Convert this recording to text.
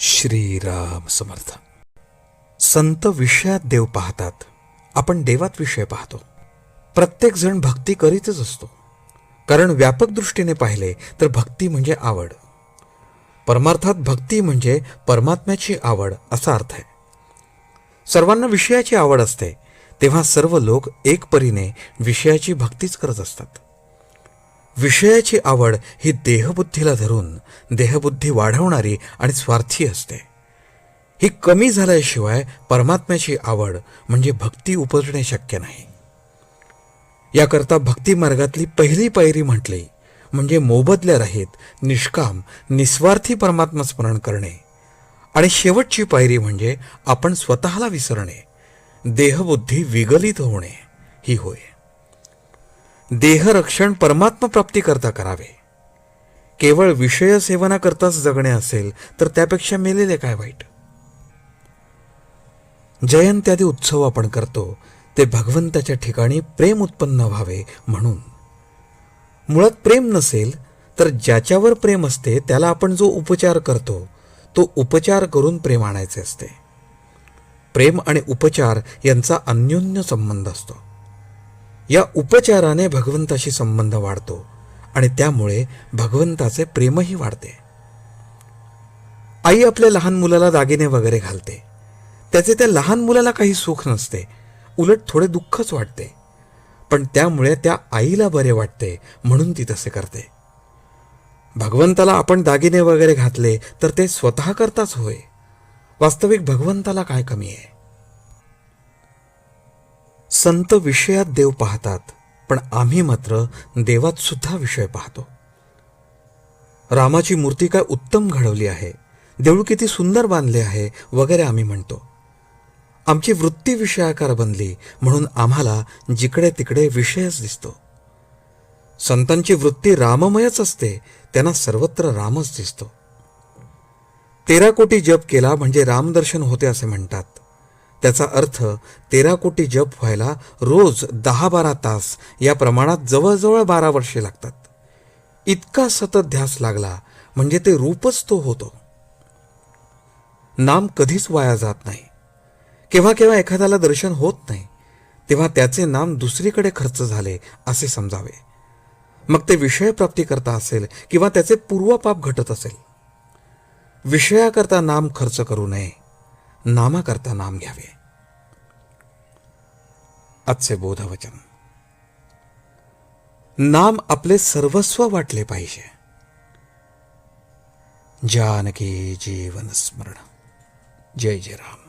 श्रीराम समर्थ. संत विषयात देव पाहतात. आपण देवात विषय पाहतो. प्रत्येक जण भक्ती करीतच असतो. कारण व्यापक दृष्टीने पाहिले तर भक्ती म्हणजे आवड. परमार्थात भक्ती म्हणजे परमात्म्याची आवड असा अर्थ आहे. सर्वांना विषयाची आवड असते तेव्हा सर्व लोक एकपरीने विषयाची भक्तीच करत असतात. विषयाची आवड ही देहबुद्धीला धरून देहबुद्धी वाढवणारी आणि स्वार्थी असते. ही कमी झाल्याशिवाय परमात्म्याची आवड म्हणजे भक्ती उपजणे शक्य नाही. याकरता भक्ती मार्गातली पहिली पायरी म्हटली म्हणजे मोबदल्या रहित निष्काम निस्वार्थी परमात्मा स्मरण करणे. आणि शेवटची पायरी म्हणजे आपण स्वतःला विसरणे. देहबुद्धी विगलित होणे. ही होय. देहरक्षण परमात्मा प्राप्तीकरता करावे. केवळ विषय सेवनाकरताच जगणे असेल तर त्यापेक्षा मेलेले काय वाईट? जयंत्यादी उत्सव आपण करतो ते भगवंताच्या ठिकाणी प्रेम उत्पन्न व्हावे म्हणून. मुळात प्रेम नसेल तर ज्याच्यावर प्रेम असते त्याला आपण जो उपचार करतो तो उपचार करून प्रेम आणायचे असते. प्रेम आणि उपचार यांचा अन्योन्य संबंध असतो. या उपचाराने भगवंताशी संबंध वाढतो आणि त्यामुळे भगवंताचे प्रेमही वाढते. आई आपल्या लहान मुलाला दागिने वगैरे घालते. त्याचे त्या लहान मुलाला काही सुख नसते. उलट थोडे दुःखच वाटते. पण त्यामुळे त्या आईला बरे वाटते म्हणून ती तसे करते. भगवंताला आपण दागिने वगैरे घातले तर ते स्वतः करताच होय. वास्तविक भगवंताला काय कमी आहे? संत विषयात देव पाहतात पण आम्ही मात्र देवात सुद्धा विषय पाहतो. रामाची मूर्ती काय उत्तम घडवली आहे देऊळ किती सुंदर बांधले आहे वगैरे आम्ही म्हणतो. आमची वृत्ती विषयाकार बनली म्हणून आम्हाला जिकडे तिकडे विषयच दिसतो. संतांची वृत्ती राममयच असते त्यांना सर्वत्र रामच दिसतो. तेरा कोटी जप केला म्हणजे रामदर्शन होते असे म्हणतात. त्याचा अर्थ तेरा कोटी जप व्हायला रोज दहा बारा तास या प्रमाणात जवळजवळ बारा वर्षे लागतात. इतका सतत ध्यास लागला म्हणजे ते रूपच तो होतो. नाम कधीच वाया जात नाही. केव्हा केव्हा एखाद्याला दर्शन होत नाही तेव्हा त्याचे नाम दुसरीकडे खर्च झाले असे समजावे. मग ते विषय प्राप्ती करता असेल किंवा त्याचे पूर्वपाप घटत असेल. विषयाकरता नाम खर्च करू नये. नामाकरता नाम घ्यावे. आजचे बोधवचन. नाम आपले सर्वस्व वाटले पाहिजे. जानकी जीवन स्मरण. जय जय राम.